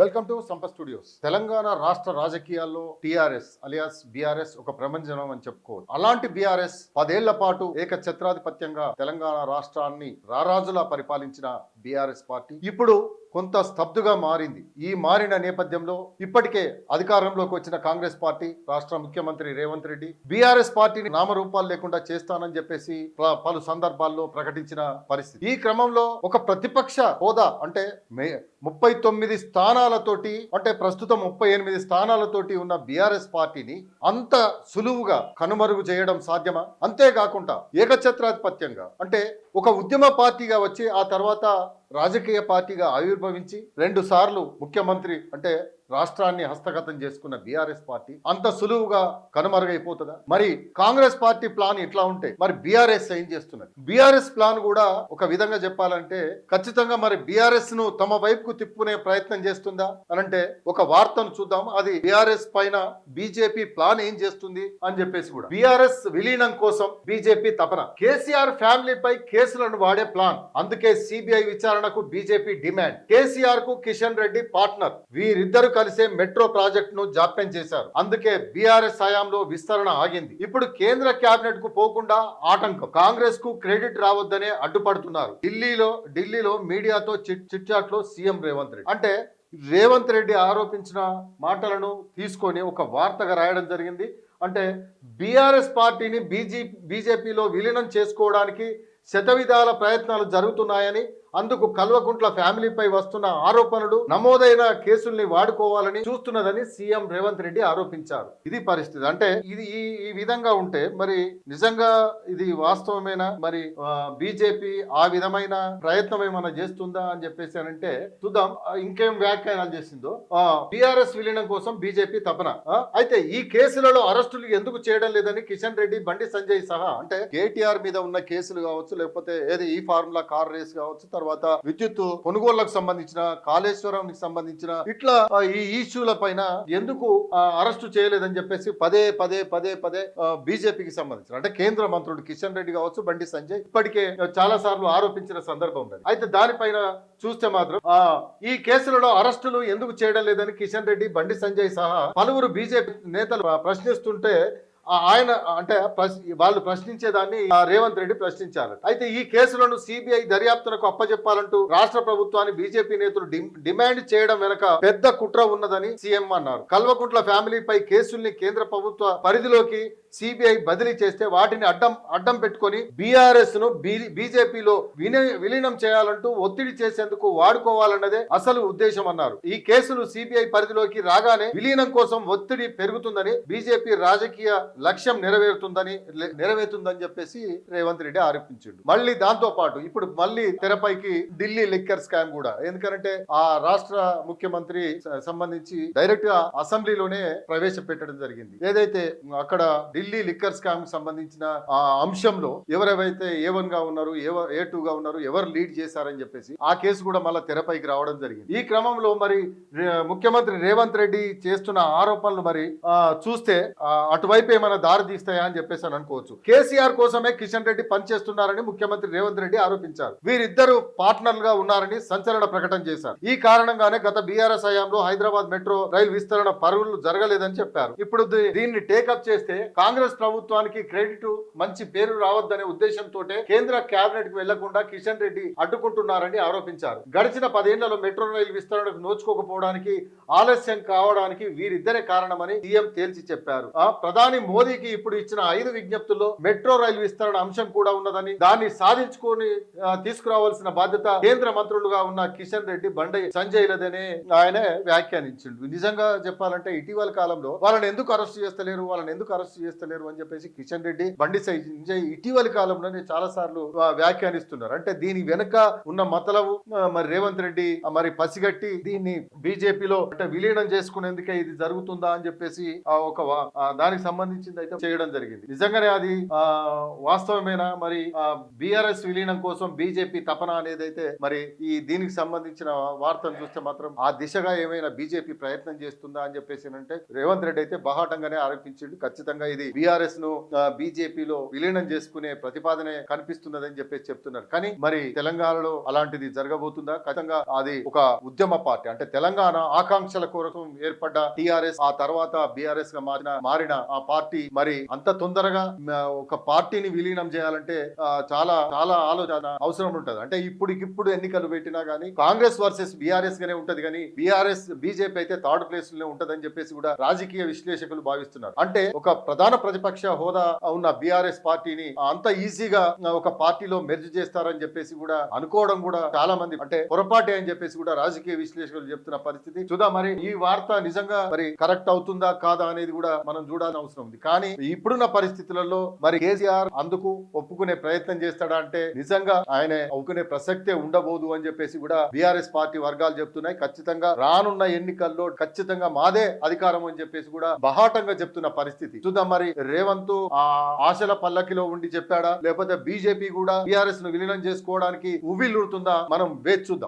Welcome to Sampa studios. Telangana రాష్ట్ర రాజకీయాల్లో TRS alias BRS ఒక ప్రపంచనం అని చెప్పుకోవచ్చు. అలాంటి బీఆర్ఎస్ పదేళ్ళ పాటు ఏకఛత్రాధిపత్యంగా తెలంగాణ రాష్ట్రాన్ని రారాజులా పరిపాలించిన బీఆర్ఎస్ పార్టీ. ఇప్పుడు కొంత స్తబ్దుగా మారింది. ఈ మారిన నేపథ్యంలో ఇప్పటికే అధికారంలోకి వచ్చిన కాంగ్రెస్ పార్టీ రాష్ట్ర ముఖ్యమంత్రి రేవంత్ రెడ్డి బీఆర్ఎస్ పార్టీని నామరూపాలు లేకుండా చేస్తానని చెప్పేసి పలు సందర్భాల్లో ప్రకటించిన పరిస్థితి. ఈ క్రమంలో ఒక ప్రతిపక్ష హోదా అంటే మే ముప్పై తొమ్మిది స్థానాలతోటి అంటే ప్రస్తుతం ముప్పై ఎనిమిది స్థానాలతోటి ఉన్న బీఆర్ఎస్ పార్టీని అంత సులువుగా కనుమరుగు చేయడం సాధ్యమా? అంతేకాకుండా ఏకఛత్రాధిపత్యంగా అంటే ఒక ఉద్యమ పార్టీగా వచ్చి ఆ తర్వాత రాజకీయ పార్టీగా ఆవిర్భవించి రెండు సార్లు ముఖ్యమంత్రి అంటే రాష్ట్రాన్ని హస్తగతం చేసుకున్న బీఆర్ఎస్ పార్టీ అంత సులువుగా కనుమరుగైపోతుందా? మరి కాంగ్రెస్ పార్టీ ప్లాన్ ఇట్లా ఉంటే మరి బీఆర్ఎస్ ఏం చేస్తున్నది? బీఆర్ఎస్ ప్లాన్ కూడా ఒక విధంగా చెప్పాలంటే ఖచ్చితంగా మరి బీఆర్ఎస్ను తమ వైపుకు తిప్పుకునే ప్రయత్నం చేస్తుందా? అనంటే ఒక వార్తను చూద్దాం. అది బీఆర్ఎస్ పైన బీజేపీ ప్లాన్ ఏం చేస్తుంది అని చెప్పేసి కూడా. బీఆర్ఎస్ విలీనం కోసం బీజేపీ తపన. కేసీఆర్ ఫ్యామిలీపై కేసులను వాడే ప్లాన్. అందుకే సిబిఐ విచారణకు బీజేపీ డిమాండ్. కేసీఆర్కు కిషన్ రెడ్డి పార్ట్నర్. వీరిద్దరు కలిసే మెట్రో ప్రాజెక్ట్ను జాప్యం చేశారు. అందుకే బీఆర్ఎస్ హయాంలో విస్తరణ ఆగింది. ఇప్పుడు కేంద్ర కేబినెట్కు పోకుండా ఆటంకం. కాంగ్రెస్కు క్రెడిట్ రావద్దనే అడ్డుపడుతున్నారు. ఢిల్లీలో ఢిల్లీలో మీడియాతో చిట్లో సీఎం రేవంత్ రెడ్డి. అంటే రేవంత్ రెడ్డి ఆరోపించిన మాటలను తీసుకొని ఒక వార్తగా రాయడం జరిగింది. అంటే బీఆర్ఎస్ పార్టీని బీజీ బీజేపీలో విలీనం చేసుకోవడానికి శతవిధాల ప్రయత్నాలు జరుగుతున్నాయని అందుకు కల్వకుంట్ల ఫ్యామిలీపై వస్తున్న ఆరోపణలు నమోదైన కేసుల్ని వాడుకోవాలని చూస్తున్నదని సీఎం రేవంత్ రెడ్డి ఆరోపించారు. ఇది పరిస్థితి. అంటే ఇది ఈ ఈ విధంగా ఉంటే మరి నిజంగా ఇది వాస్తవమేనా? మరి బీజేపీ ఆ విధమైన ప్రయత్నం ఏమైనా చేస్తుందా అని చెప్పేసి అని అంటే చూద్దాం. ఇంకేం వ్యాఖ్యానాలు చేసిందో. బీఆర్ఎస్ విలీనం కోసం బీజేపీ తపన. అయితే ఈ కేసులలో అరెస్టులు ఎందుకు చేయడం లేదని కిషన్ రెడ్డి బండి సంజయ్ సహా అంటే కేటీఆర్ మీద ఉన్న కేసులు కావచ్చు లేకపోతే ఏది ఈ ఫార్ములా కార్ రేస్ కావచ్చు తర్వాత విద్యుత్ కొనుగోళ్ళకు సంబంధించిన కాళేశ్వరం సంబంధించిన ఇట్లా ఈ ఇష్యూల పైన ఎందుకు అరెస్టు చేయలేదని చెప్పేసి పదే పదే పదే పదే బీజేపీకి సంబంధించిన అంటే కేంద్ర మంత్రుడు కిషన్ రెడ్డి కావచ్చు బండి సంజయ్ ఇప్పటికే చాలా సార్లు ఆరోపించిన సందర్భం ఉన్నది. అయితే దానిపైన చూస్తే మాత్రం ఆ, ఈ కేసులలో అరెస్టులు ఎందుకు చేయడం లేదని కిషన్ రెడ్డి బండి సంజయ్ సహా పలువురు బీజేపీ నేతలు ప్రశ్నిస్తుంటే ఆయన అంటే వాళ్ళు ప్రశ్నించేదాన్ని ఆ రేవంత్ రెడ్డి ప్రశ్నించారు అయితే ఈ కేసులను సిబిఐ దర్యాప్తునకు అప్పచెప్పాలంటూ రాష్ట్ర ప్రభుత్వాన్ని బీజేపీ నేతలు డిమాండ్ చేయడం వెనక పెద్ద కుట్ర ఉన్నదని సీఎం అన్నారు. కల్వకుంట్ల ఫ్యామిలీపై కేసుల్ని కేంద్ర ప్రభుత్వ పరిధిలోకి సిబిఐ బదిలీ చేస్తే వాటిని అడ్డం అడ్డం పెట్టుకొని బీఆర్ఎస్ను బీజేపీలో విలీనం చేయాలంటూ ఒత్తిడి చేసేందుకు వాడుకోవాలన్నదే అసలు ఉద్దేశం అన్నారు ఈ కేసులు సిబిఐ పరిధిలోకి రాగానే విలీనం కోసం ఒత్తిడి పెరుగుతుందని బీజేపీ రాజకీయ లక్ష్యం నెరవేరుతుందని నెరవేరుతుందని చెప్పేసి రేవంత్ రెడ్డి ఆరోపించిండు. మళ్ళీ దాంతో పాటు ఇప్పుడు మళ్ళీ తెరపైకి ఢిల్లీ లిక్కర్ స్కామ్ కూడా. ఎందుకంటే ఆ రాష్ట్ర ముఖ్యమంత్రి సంబంధించి డైరెక్ట్గా అసెంబ్లీలోనే ప్రవేశపెట్టడం జరిగింది. ఏదైతే అక్కడ ఢిల్లీ లిక్కర్ స్కామ్ సంబంధించిన ఆ అంశంలో ఎవరెవరైతే ఏ వన్గా ఉన్నారు ఏ టూ గా ఉన్నారు ఎవరు లీడ్ చేశారని చెప్పేసి ఆ కేసు కూడా మళ్ళీ తెరపైకి రావడం జరిగింది. ఈ క్రమంలో మరి ముఖ్యమంత్రి రేవంత్ రెడ్డి చేస్తున్న ఆరోపణలు మరి చూస్తే అటువైపు ఏమైనా దారి తీస్తాయా అని చెప్పేసి అని అనుకోవచ్చు. కేసీఆర్ కోసమే కిషన్ రెడ్డి పనిచేస్తున్నారని ముఖ్యమంత్రి రేవంత్ రెడ్డి ఆరోపించారు. వీరిద్దరు పార్ట్నర్గా ఉన్నారని సంచలన ప్రకటన చేశారు. ఈ కారణంగానే గత బీఆర్ఎస్ హయాంలో హైదరాబాద్ మెట్రో రైలు విస్తరణ పరుగులు జరగలేదని చెప్పారు. ఇప్పుడు దీన్ని టేకప్ చేస్తే కాంగ్రెస్ ప్రభుత్వానికి క్రెడిట్ మంచి పేరు రావద్దనే ఉద్దేశంతో కేంద్ర కేబినెట్కు వెళ్ళకుండా కిషన్ రెడ్డి అడ్డుకుంటున్నారని ఆరోపించారు. గడిచిన పదేళ్ళలో మెట్రో రైలు విస్తరణకు నోచుకోకపోవడానికి ఆలస్యం కావడానికి వీరిద్దరే కారణమని సీఎం తేల్చి చెప్పారు. ఆ ప్రధాని మోదీకి ఇప్పుడు ఇచ్చిన ఐదు విజ్ఞప్తుల్లో మెట్రో రైలు విస్తరణ అంశం కూడా ఉన్నదని దాన్ని సాధించుకొని తీసుకురావాల్సిన బాధ్యత కేంద్ర మంత్రులుగా ఉన్న కిషన్ రెడ్డి బండి సంజయ్లదని ఆయన వ్యాఖ్యానించిండు. నిజంగా చెప్పాలంటే ఇటీవల కాలంలో వాళ్ళని ఎందుకు అరెస్ట్ చేస్తలేరు? వాళ్ళని ఎందుకు అరెస్ట్ చేస్తలేరు? అని చెప్పేసి కిషన్ రెడ్డి బండి సంజయ్ ఇటీవలి కాలంలోనే చాలా సార్లు వ్యాఖ్యానిస్తున్నారు. అంటే దీని వెనుక ఉన్న మతలవు మరి రేవంత్ రెడ్డి మరి పసిగట్టి దీన్ని బీజేపీలో అంటే విలీనం చేసుకునేందుకే ఇది జరుగుతుందా అని చెప్పేసి ఆ, ఒక దానికి సంబంధించింది అయితే చేయడం జరిగింది. నిజంగానే అది ఆ, వాస్తవమేనా? మరి బీఆర్ఎస్ విలీనం కోసం బీజేపీ తపన అనేది అయితే మరి ఈ దీనికి సంబంధించిన వార్తను చూస్తే మాత్రం ఆ దిశగా ఏమైనా బీజేపీ ప్రయత్నం చేస్తుందా అని చెప్పేసి అంటే రేవంత్ రెడ్డి అయితే బహాటంగానే ఆరోపించిండు. ఖచ్చితంగా ఇది బీఆర్ఎస్ను బీజేపీలో విలీనం చేసుకునే ప్రతిపాదనే కనిపిస్తున్నదని చెప్పేసి చెప్తున్నారు. కానీ మరి తెలంగాణలో అలాంటిది జరగబోతుందా? ఖచ్చితంగా అది ఒక ఉద్యమ పార్టీ. అంటే తెలంగాణ ఆకాంక్షల కోసం ఏర్పడ్డ టిఆర్ఎస్ ఆ తర్వాత బీఆర్ఎస్గా మారిన మారిన ఆ పార్టీ మరి అంత తొందరగా ఒక పార్టీని విలీనం చేయాలంటే చాలా చాలా ఆలోచన అవసరం ఉంటది. అంటే ఇప్పటికిప్పుడు ఎన్నికలు పెట్టినా గానీ కాంగ్రెస్ వర్సెస్ బీఆర్ఎస్ గానే ఉంటది కానీ బీఆర్ఎస్ బీజేపీ అయితే థర్డ్ ప్లేస్లో ఉంటదని చెప్పేసి కూడా రాజకీయ విశ్లేషకులు భావిస్తున్నారు. అంటే ఒక ప్రధాన ప్రతిపక్ష హోదా ఉన్న బీఆర్ఎస్ పార్టీని అంత ఈజీగా ఒక పార్టీలో మెర్జ్ చేస్తారని చెప్పేసి కూడా అనుకోవడం కూడా చాలా మంది అంటే పొరపాటే అని చెప్పేసి కూడా రాజకీయ విశ్లేషకులు చెప్తున్న పరిస్థితి. చూద్దాం మరి ఈ వార్త నిజంగా మరి కరెక్ట్ అవుతుందా కాదా అనేది కూడా మనం చూడాల్సిన అవసరం ఉంది. కానీ ఇప్పుడున్న పరిస్థితులలో మరి కేసీఆర్ అందుకు ఒప్పుకునే ప్రయత్నం చేస్తాడా అంటే నిజంగా ఆయన ఒప్పుకునే ప్రసక్తే ఉండబోదు అని చెప్పేసి కూడా బీఆర్ఎస్ పార్టీ వర్గాలు చెప్తున్నాయి. ఖచ్చితంగా రానున్న ఎన్నికల్లో ఖచ్చితంగా మాదే అధికారం అని చెప్పేసి కూడా బహాటంగా చెప్తున్న పరిస్థితి. చూద్దాం మరి రేవంత్ ఆ ఆశల పల్లకిలో ఉండి చెప్పాడా? లేకపోతే బీజేపీ కూడా టీఆర్ఎస్ను విలీనం చేసుకోవడానికి ఉవ్విల్లుడుతుందా మనం వేచి చూద్దాం.